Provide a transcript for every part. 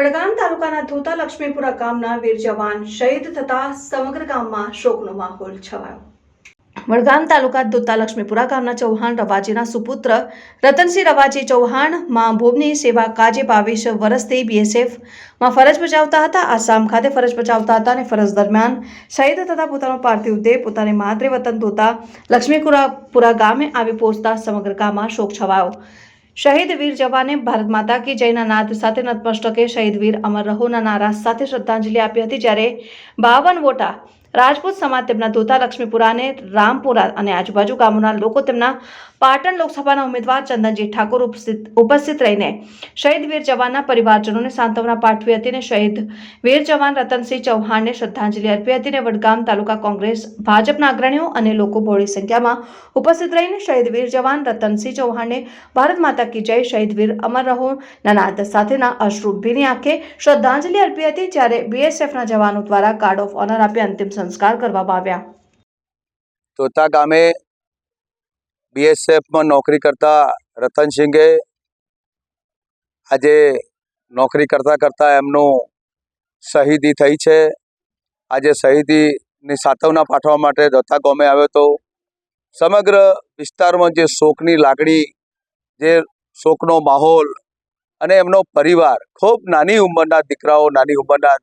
વડગામ તાલુકાના ધોતા લક્ષ્મીપુરા ગામના વીર જવાન શહીદ થતા સમગ્ર ગામમાં શોકનો માહોલ છવાયો. વડગામ તાલુકા ધોતા લક્ષ્મીપુરા ગામના ચૌહાણ રવાજીના સુપુત્ર રતનસિંહ રવાજી ચૌહાણ, માં ભૂમની સેવા કાજે બાવીસ વર્ષથી બીએસએફમાં ફરજ બજાવતા હતા. આસામ ખાતે ફરજ બજાવતા હતા અને ફરજ દરમિયાન શહીદ થતા પોતાનો પાર્થિવ દેહ પોતાની માતૃવતન દોતા લક્ષ્મીપુરા પુરા ગામે આવી પહોંચતા સમગ્ર ગામમાં શોક છવાયો. શહીદ વીર જવાને ભારત માતા કી જયના નાદ સાથે નતમસ્તકે શહીદ વીર અમર રહોના નારા સાથે શ્રદ્ધાંજલિ આપી હતી જ્યારે બાવન વોટા રાજપૂત સમાજ તેમના ધોતા લક્ષ્મીપુરાને રામપુરા અને આજુબાજુ ગામોના લોકો તેમના પાટણ લોકસભાના ઉમેદવાર ચંદનજી ઠાકોર ઉપસ્થિત રહીને શહીદ વીર જવાનના પરિવારજનોને સાંત્વના પાઠવી હતી અને શહીદ વીર જવાન રતનસિંહ ચૌહાણને શ્રદ્ધાંજલિ અર્પી હતી અને વડગામ તાલુકા કોંગ્રેસ, ભાજપના અગ્રણીઓ અને લોકો બહોળી સંખ્યામાં ઉપસ્થિત રહીને શહીદ વીર જવાન રતનસિંહ ચૌહાણને ભારત માતા કી જય, શહીદ વીર અમર રહો નાદ સાથેના અશ્રુભીની આંખે શ્રદ્ધાંજલિ અર્પી હતી જ્યારે બીએસએફના જવાનો દ્વારા ગાર્ડ ઓફ ઓનર આપી અંતિમ સંસ્કાર કરવામાં આવ્યા. તોતા ગામે બીએસએફમાં નોકરી કરતા રતનસિંહે આજે નોકરી કરતા કરતા એમનું શહીદી થઈ છે. આજે શહીદીની સાતવના પાઠવા માટે દત્તા ગામે આવ્યો તો સમગ્ર વિસ્તારમાં જે શોકની લાગણી, જે શોકનો માહોલ અને એમનો પરિવાર ખૂબ નાની ઉંમરના દીકરાઓ, નાની ઉંમરના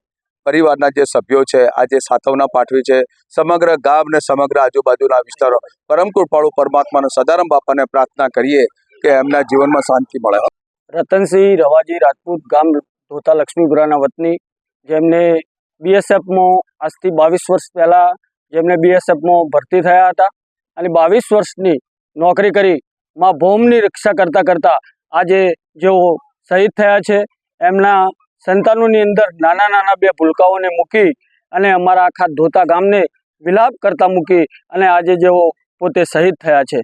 પરિવારના જે સભ્યો છે આજે સાતવના પાઠવી છે, સમગ્ર ગામ ને સમગ્ર આજુબાજુના વિસ્તારો, પરમ કૃપાળુ પરમાત્માનો સદારામ બાપાને પ્રાર્થના કરીએ કે એમના જીવનમાં શાંતિ મળે. રતનસિંહ રવાજી રાજપૂત ગામ ધોતા લક્ષ્મીપુરાના વતની, જેમને બીએસએફમાં આજથી બાવીસ વર્ષ પહેલાં જેમને બીએસએફમાં ભરતી થયા હતા અને બાવીસ વર્ષની નોકરી કરી, માં ભૌમની રક્ષા કરતાં કરતાં આજે જેઓ શહીદ થયા છે, એમના સંતાનોની અંદર નાના નાના બે ભૂલકાઓને મૂકી અને અમારા આખા ધોતા ગામને વિલાપ કરતા મૂકી અને આજે જેઓ પોતે શહીદ થયા છે.